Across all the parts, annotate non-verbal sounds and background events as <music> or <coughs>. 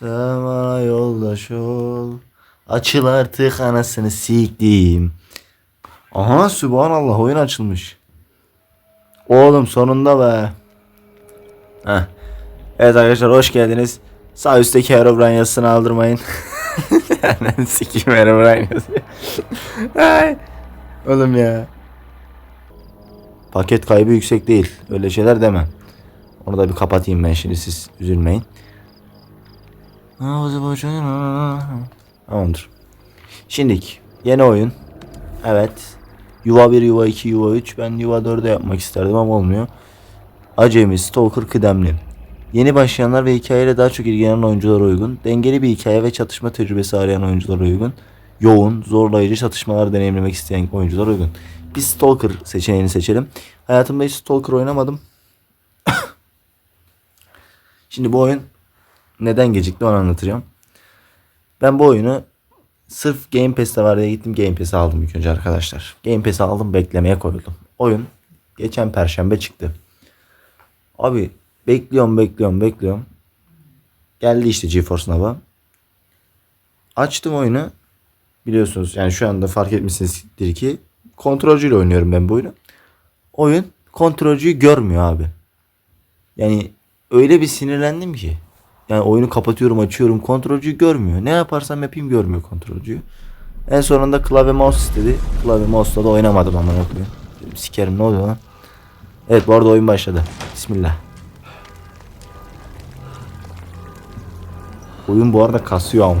Sen bana yoldaş ol. Açıl artık anasını siktiğim. Aha subhanallah oyun açılmış. Oğlum sonunda be. Heh. Evet arkadaşlar hoş geldiniz. Sağ üstteki Herobrine yazısını aldırmayın. <laughs> Yani sikiyim Herobrine yazıyor. Oğlum ya. Paket kaybı yüksek değil. Öyle şeyler deme. Onu da bir kapatayım ben şimdi siz üzülmeyin. Tamamdır. Şimdilik yeni oyun. Evet. Yuva 1, Yuva 2, Yuva 3. Ben Yuva 4'e yapmak isterdim ama olmuyor. Acemi, Stalker, Kıdemli. Yeni başlayanlar ve hikayeyle daha çok ilgilenen oyunculara uygun. Dengeli bir hikaye ve çatışma tecrübesi arayan oyunculara uygun. Yoğun, zorlayıcı çatışmalar deneyimlemek isteyen oyunculara uygun. Biz Stalker seçeneğini seçelim. Hayatımda hiç Stalker oynamadım. <coughs> Şimdi bu oyun neden gecikti onu anlatacağım. Ben bu oyunu sırf Game Pass'te var diye gittim Game Pass'i aldım ilk önce arkadaşlar. Game Pass'i aldım beklemeye koyuldum. Oyun geçen perşembe çıktı. Abi bekliyorum bekliyorum bekliyorum. Geldi işte GeForce Now'a. Açtım oyunu. Biliyorsunuz yani şu anda fark etmişsinizdir ki kontrolcüyle oynuyorum ben bu oyunu. Oyun kontrolcüyü görmüyor abi. Yani öyle bir sinirlendim ki. Yani oyunu kapatıyorum açıyorum kontrolcüyü görmüyor. Ne yaparsam yapayım görmüyor kontrolcüyü. En sonunda klavye mouse istedi. Klavye mouse'la da oynamadım ama koyayım. Dedim, Sikerim ne oluyor lan? Evet bu arada oyun başladı. Bismillah. Oyun bu arada kasıyor ama. <laughs>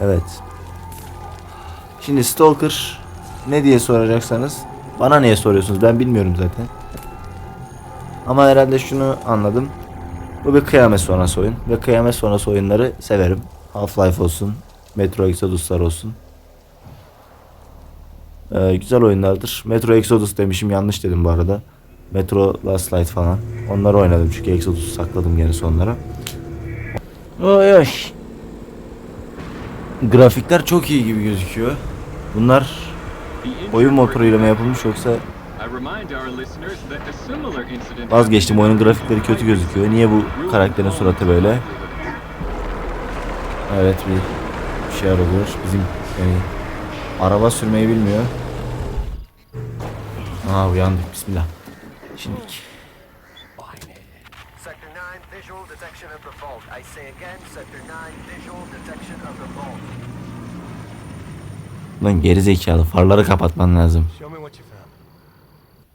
evet. Şimdi Stalker ne diye soracaksanız bana niye soruyorsunuz ben bilmiyorum zaten. Ama herhalde şunu anladım. Bu bir kıyamet sonrası oyun ve kıyamet sonrası oyunları severim. Half-Life olsun, Metro Exodus'lar olsun. Ee, güzel oyunlardır. Metro Exodus demişim yanlış dedim bu arada. Metro Last Light falan. Onları oynadım çünkü Exodus'u sakladım gene sonlara. Oy oy. Grafikler çok iyi gibi gözüküyor. Bunlar oyun motoruyla mı yapılmış yoksa vazgeçtim oyunun grafikleri kötü gözüküyor. Niye bu karakterin suratı böyle? Evet bir, şeyler oluyor. Bizim yani araba sürmeyi bilmiyor. Aa uyandık bismillah. Şimdilik. Sector 9, visual detection of the vault. I say again, Sector 9, visual detection of the vault. Lan geri zekalı farları kapatman lazım.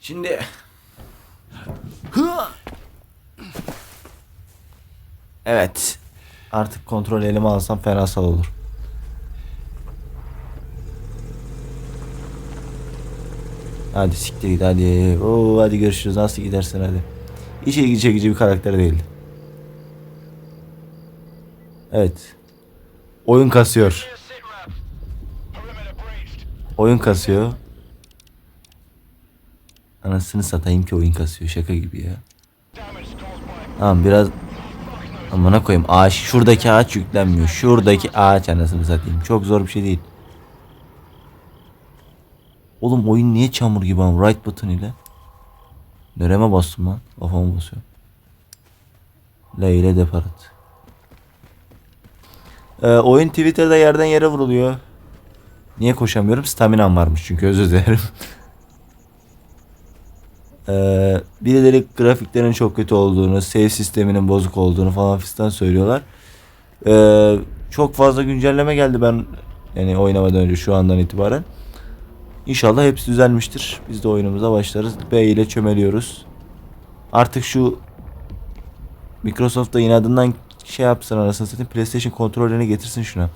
Şimdi Evet. Artık kontrol elime alsam fenasal olur. Hadi siktir git hadi. Oo hadi görüşürüz. Nasıl gidersen hadi. Hiç ilgi çekici bir karakter değildi. Evet. Oyun kasıyor. Oyun kasıyor. Anasını satayım ki oyun kasıyor. Şaka gibi ya. Tamam biraz Amına koyayım ağaç şuradaki ağaç yüklenmiyor. Şuradaki ağaç anasını satayım. Çok zor bir şey değil. Oğlum oyun niye çamur gibi ama right button ile? Nereme bastım lan? Kafama basıyorum. L ile deparat. Ee, oyun Twitter'da yerden yere vuruluyor. Niye koşamıyorum? Staminam varmış çünkü özür dilerim. <laughs> Ee, birileri grafiklerin çok kötü olduğunu, save sisteminin bozuk olduğunu falan fistan söylüyorlar. Ee, çok fazla güncelleme geldi ben yani oynamadan önce şu andan itibaren. İnşallah hepsi düzelmiştir. Biz de oyunumuza başlarız. B ile çömeliyoruz. Artık şu Microsoft da inadından şey yapsın anasını satayım. PlayStation kontrollerini getirsin şuna.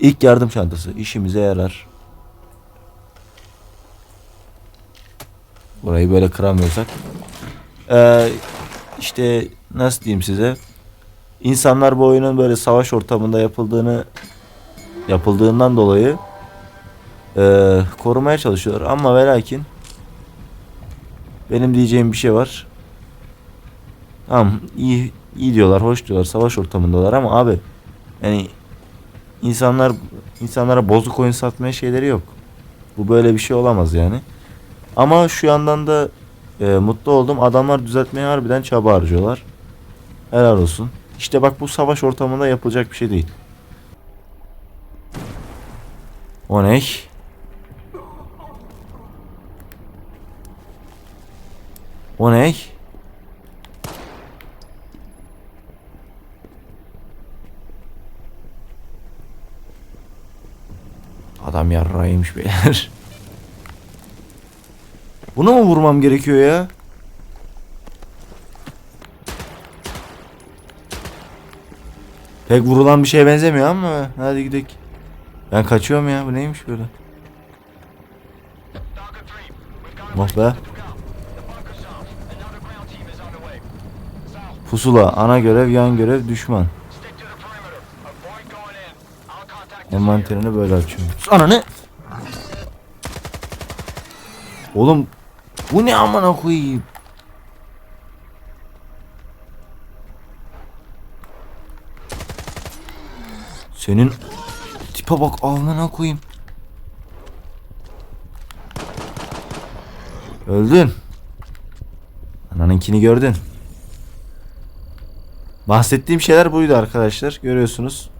İlk yardım çantası işimize yarar. Burayı böyle kıramıyorsak. Ee, işte nasıl diyeyim size. İnsanlar bu oyunun böyle savaş ortamında yapıldığını yapıldığından dolayı ee, korumaya çalışıyorlar. Ama ve lakin benim diyeceğim bir şey var. Tamam iyi, iyi diyorlar, hoş diyorlar, savaş ortamındalar ama abi yani insanlar insanlara bozuk oyun satmaya şeyleri yok. Bu böyle bir şey olamaz yani. Ama şu yandan da e, mutlu oldum. Adamlar düzeltmeye harbiden çaba harcıyorlar. Helal olsun. İşte bak bu savaş ortamında yapılacak bir şey değil. O ne? O ne? Adam yarrağıymış beyler. Bunu mu vurmam gerekiyor ya? Pek vurulan bir şeye benzemiyor ama hadi gidelim. Ben kaçıyorum ya bu neymiş böyle? Oh be. Pusula, ana görev, yan görev, düşman. Envanterini böyle açıyorum. Ananı! Oğlum bu ne amına koyayım? Senin tipe bak amına koyayım. Öldün. Ananınkini gördün. Bahsettiğim şeyler buydu arkadaşlar. Görüyorsunuz.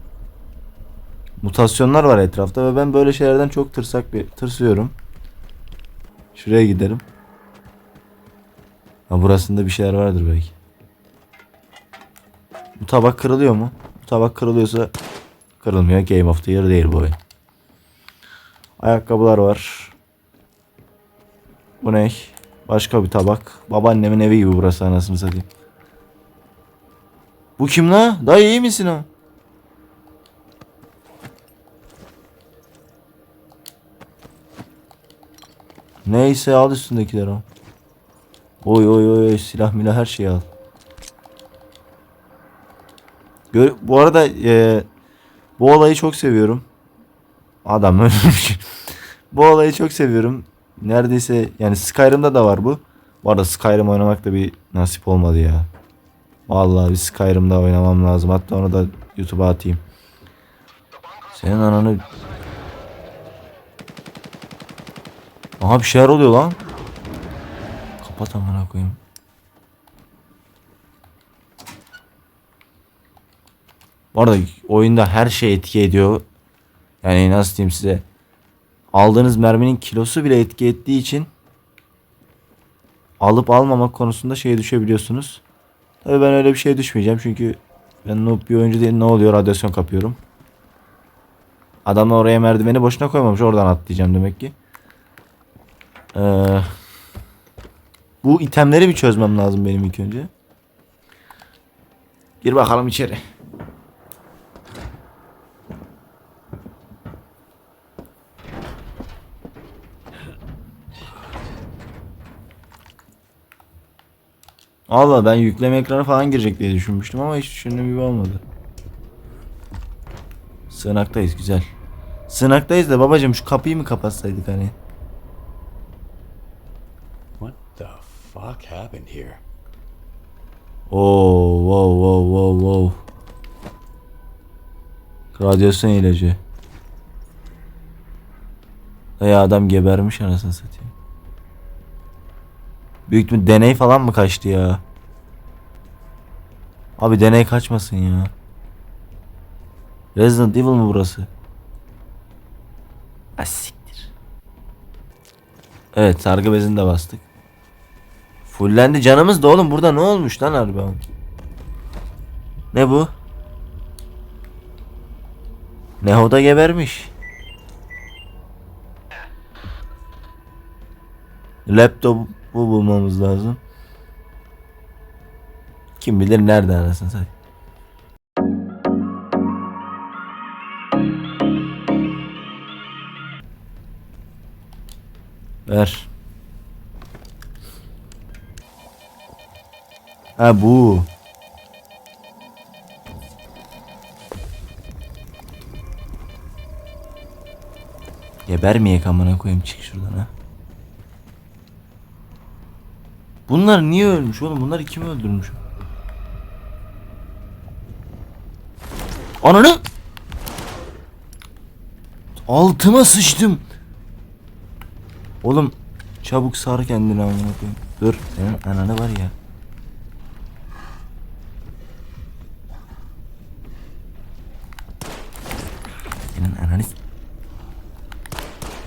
Mutasyonlar var etrafta ve ben böyle şeylerden çok tırsak bir tırsıyorum. Şuraya giderim. Ha burasında bir şeyler vardır belki. Bu tabak kırılıyor mu? Bu tabak kırılıyorsa kırılmıyor. Game of the Year değil bu oyun. Ayakkabılar var. Bu ne? Başka bir tabak. Babaannemin evi gibi burası anasını satayım. Bu kim la? Dayı iyi misin ha? Neyse al üstündekileri al. Oy oy oy, silah milah her şeyi al. Gör, bu arada e, bu olayı çok seviyorum. Adam ölmüş. <laughs> bu olayı çok seviyorum. Neredeyse yani Skyrim'da da var bu. Bu arada Skyrim oynamak da bir nasip olmadı ya. Vallahi bir Skyrim'da oynamam lazım. Hatta onu da YouTube'a atayım. Senin ananı... Aha bir şeyler oluyor lan. Kapat amına koyayım. Bu arada oyunda her şey etki ediyor. Yani nasıl diyeyim size. Aldığınız merminin kilosu bile etki ettiği için alıp almamak konusunda şeye düşebiliyorsunuz. Tabii ben öyle bir şeye düşmeyeceğim çünkü ben noob bir oyuncu değil ne oluyor radyasyon kapıyorum. Adamlar oraya merdiveni boşuna koymamış oradan atlayacağım demek ki. Ee, bu itemleri bir çözmem lazım benim ilk önce. Gir bakalım içeri. Allah ben yükleme ekranı falan girecek diye düşünmüştüm ama hiç düşündüğüm gibi olmadı. Sığınaktayız güzel. Sığınaktayız da babacım şu kapıyı mı kapatsaydık hani? Happened here? Oo, wow wow wow wow. Radyasyon ilacı. Ya adam gebermiş anasını satayım. Büyük bir deney falan mı kaçtı ya? Abi deney kaçmasın ya. Resident Evil mı burası? Asiktir. Evet sargı bezini de bastık. Fullendi canımız da oğlum burada ne olmuş lan harbi? Ne bu? Neho'da gebermiş. Laptopu bulmamız lazım. Kim bilir nerede anasını satayım. Ver. Ha bu. Gebermeyek amına koyayım çık şuradan ha. Bunlar niye ölmüş oğlum? Bunlar kim öldürmüş? Ananı! Altıma sıçtım. Oğlum çabuk sar kendini amına koyayım. Dur senin ananı var ya. Senin ananı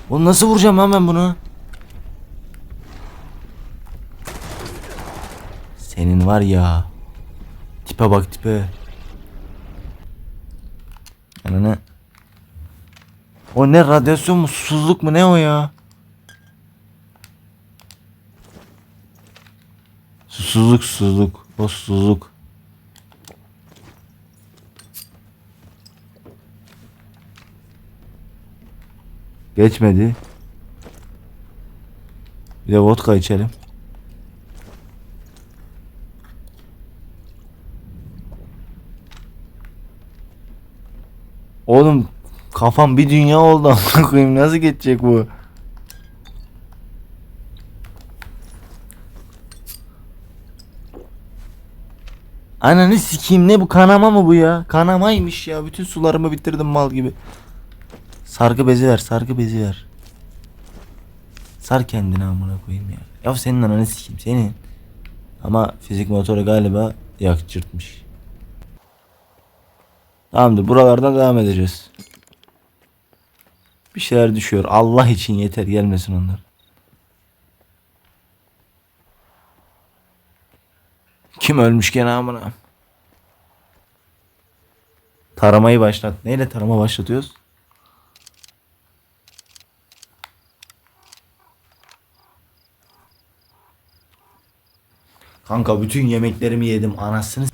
Oğlum nasıl vuracağım lan ben bunu? Senin var ya. Tipe bak tipe. Ananı. O ne radyasyon mu susuzluk mu ne o ya? Susuzluk susuzluk. O susuzluk. Geçmedi. Bir de vodka içelim. Oğlum kafam bir dünya oldu amına koyayım nasıl geçecek bu? Ananı sikeyim ne bu kanama mı bu ya? Kanamaymış ya. Bütün sularımı bitirdim mal gibi. Sargı bezi ver, sargı bezi ver. Sar kendini amına koyayım ya. Ya senin ananı sikeyim senin. Ama fizik motoru galiba yakçırtmış. Tamamdır buralardan devam edeceğiz. Bir şeyler düşüyor. Allah için yeter gelmesin onlar. Kim ölmüş gene amına? Taramayı başlat. Neyle tarama başlatıyoruz? Kanka bütün yemeklerimi yedim anasını.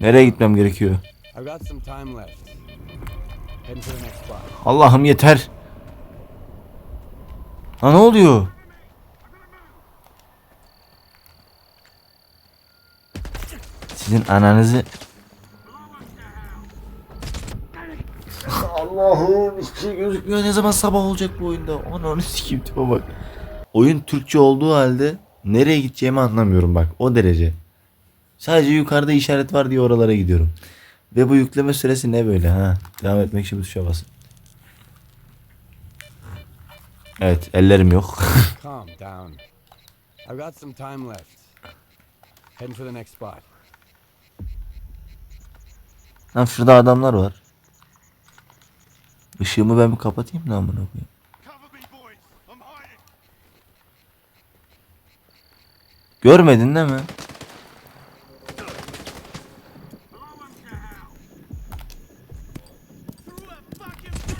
Nereye gitmem gerekiyor? Allah'ım yeter. Ha ne oluyor? Sizin ananızı Allah'ım hiçbir şey gözükmüyor. Ne zaman sabah olacak bu oyunda? Ananı sikeyim tipe bak. Oyun Türkçe olduğu halde nereye gideceğimi anlamıyorum bak o derece. Sadece yukarıda işaret var diye oralara gidiyorum. Ve bu yükleme süresi ne böyle ha? Devam etmek için bu tuşa basın. Evet ellerim yok. Calm down. I've got some time left. Heading to the next spot. Lan şurada adamlar var. Işığımı ben bir kapatayım da amına koyayım. Görmedin değil mi?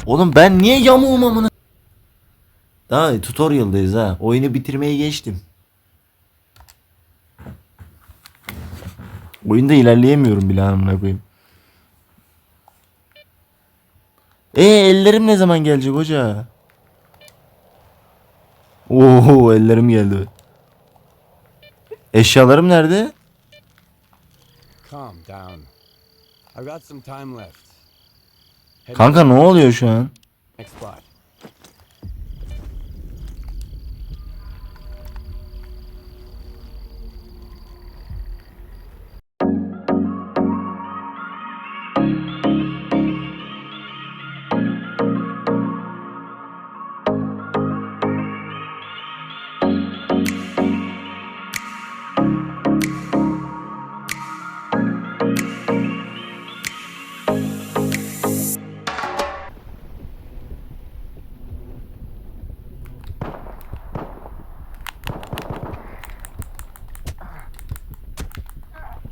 Oğlum ben niye yamuğum amına? Daha tutorial'dayız ha. Oyunu bitirmeyi geçtim. Oyunda ilerleyemiyorum bile amına koyayım. E ellerim ne zaman gelecek hoca? Oo ellerim geldi. Eşyalarım nerede? Calm down. I've got some time left. Heading Kanka ne oluyor şu an?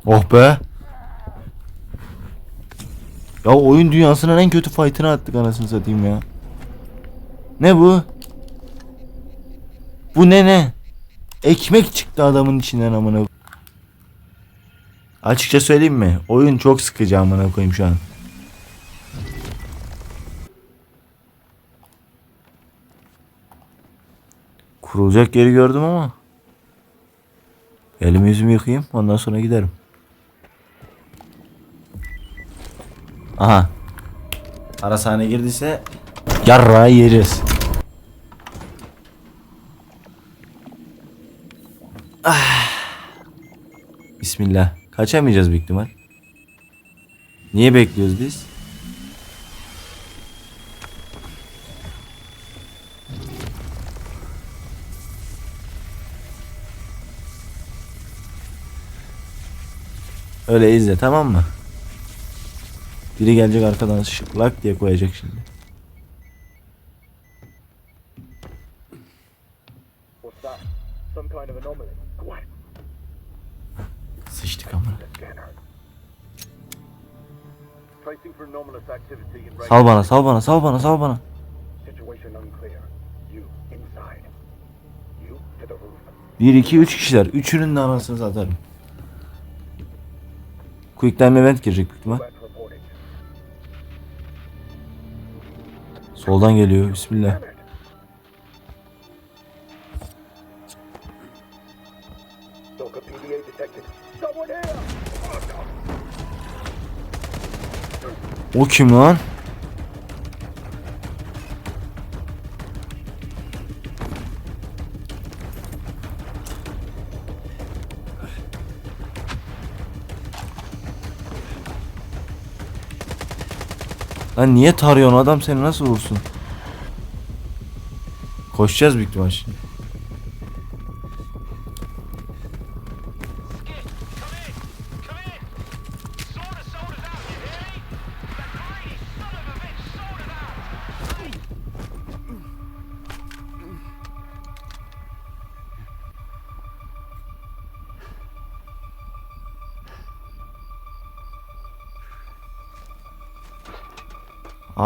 Oh be. Ya oyun dünyasının en kötü fight'ını attık anasını satayım ya. Ne bu? Bu ne ne? Ekmek çıktı adamın içinden amına. Açıkça söyleyeyim mi? Oyun çok sıkıcı amına koyayım şu an. Kurulacak yeri gördüm ama. Elimi yüzümü yıkayayım ondan sonra giderim. Aha. Aras hane girdiyse yarra yeriz. Ah. Bismillah. Kaçamayacağız büyük ihtimal. Niye bekliyoruz biz? Öyle izle tamam mı? Biri gelecek arkadan şıklak diye koyacak şimdi. Sıçtık range. Sal bana sal bana sal bana sal bana. 1 2 3 kişiler. Üçünün de anasını satarım. Quick time event girecek büyük. Soldan geliyor. Bismillah. O kim lan? Lan niye tarıyorsun adam seni nasıl vursun? Koşacağız büyük ihtimal şimdi.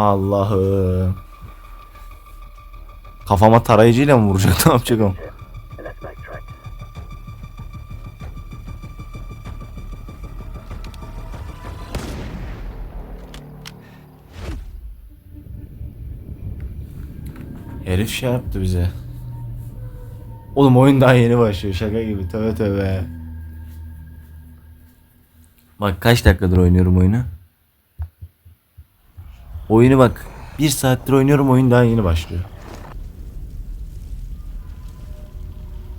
Allah'ım. Kafama tarayıcıyla mı vuracak? <laughs> Ne yapacak backtrack. Herif şey yaptı bize. Oğlum oyun daha yeni başlıyor şaka gibi tövbe tövbe. Bak kaç dakikadır oynuyorum oyunu. Oyunu bak bir saattir oynuyorum oyun daha yeni başlıyor.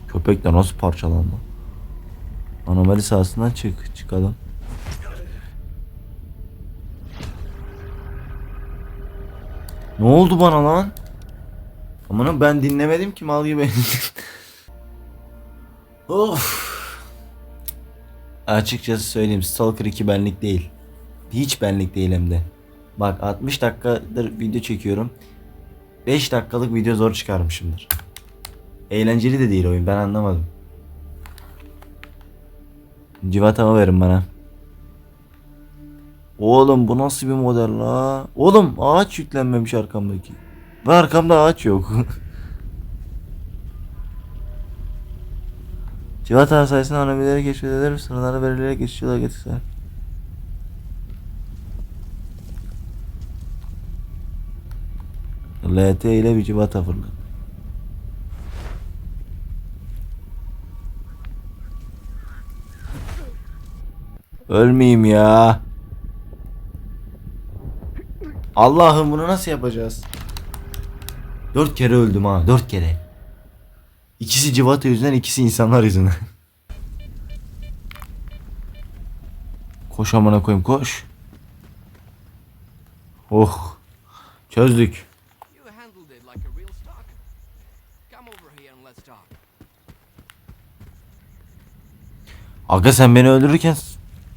Köpek de nasıl parçalandı? Anomali sahasından çık çıkalım. Ne oldu bana lan? Aman ben dinlemedim ki mal gibi. <laughs> of. Açıkçası söyleyeyim Stalker 2 benlik değil. Hiç benlik değil hem de. Bak 60 dakikadır video çekiyorum. 5 dakikalık video zor çıkarmışımdır. Eğlenceli de değil oyun ben anlamadım. Civatama verin bana. Oğlum bu nasıl bir model la? Oğlum ağaç yüklenmemiş arkamdaki. Ve arkamda ağaç yok. <laughs> Civata sayesinde anomileri keşfedilir, sınırları belirleyerek geçiyorlar getirseler. LT ile bir civata fırlat. Ölmeyeyim ya. Allah'ım bunu nasıl yapacağız? Dört kere öldüm ha. Dört kere. İkisi civata yüzünden, ikisi insanlar yüzünden. koş amına koyayım koş. Oh. Çözdük. Aga sen beni öldürürken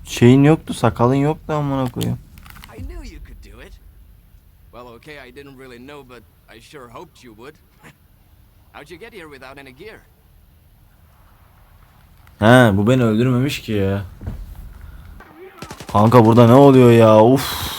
şeyin yoktu, sakalın yoktu amına koyayım. I knew you could do it. Well, okay, I didn't really know, but I sure hoped you would. <laughs> How'd you get here without any gear? He bu beni öldürmemiş ki ya. Kanka burada ne oluyor ya? Uf.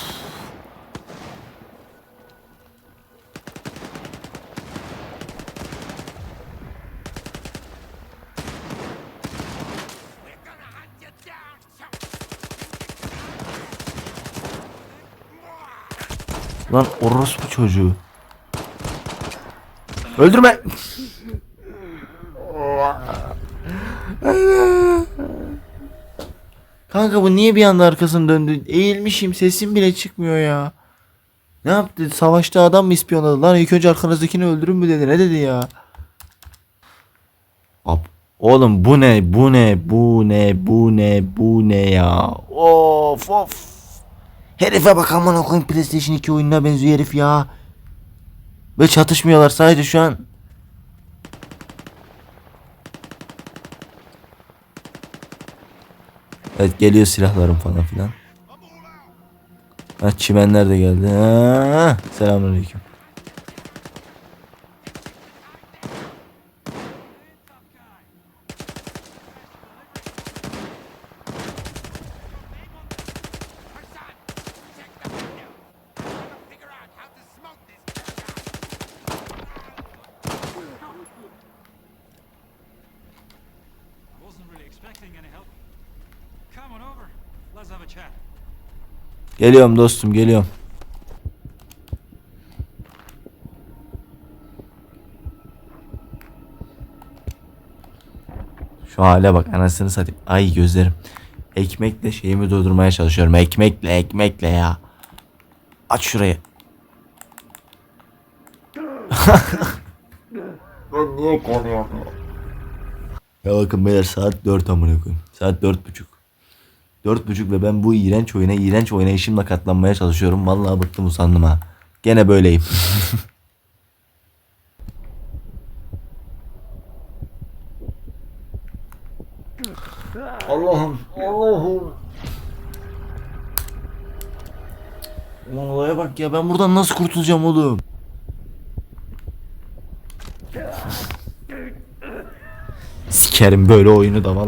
Lan orospu çocuğu. Öldürme. Kanka bu niye bir anda arkasını döndü? Eğilmişim sesim bile çıkmıyor ya. Ne yaptı? Savaşta adam mı ispiyonladı? Lan ilk önce arkanızdakini öldürün mü dedi? Ne dedi ya? Ab Oğlum bu ne bu ne bu ne bu ne bu ne ya. Of of. Herife bak amına koyayım PlayStation 2 oyununa benziyor herif ya. Ve çatışmıyorlar sadece şu an. Evet geliyor silahlarım falan filan. Ha çimenler de geldi. Selamünaleyküm. Geliyorum dostum geliyorum. Şu hale bak anasını satayım. Ay gözlerim. Ekmekle şeyimi durdurmaya çalışıyorum. Ekmekle ekmekle ya. Aç şurayı. <laughs> ben niye konuyorum ya? bakın beyler saat 4 amına koyayım. Saat dört buçuk. Dört buçuk ve ben bu iğrenç oyuna iğrenç oynayışımla katlanmaya çalışıyorum. Vallahi bıktım usandım ha. Gene böyleyim. <laughs> Allah'ım. Allah'ım. Ulan olaya bak ya ben buradan nasıl kurtulacağım oğlum? Sikerim böyle oyunu da vallahi.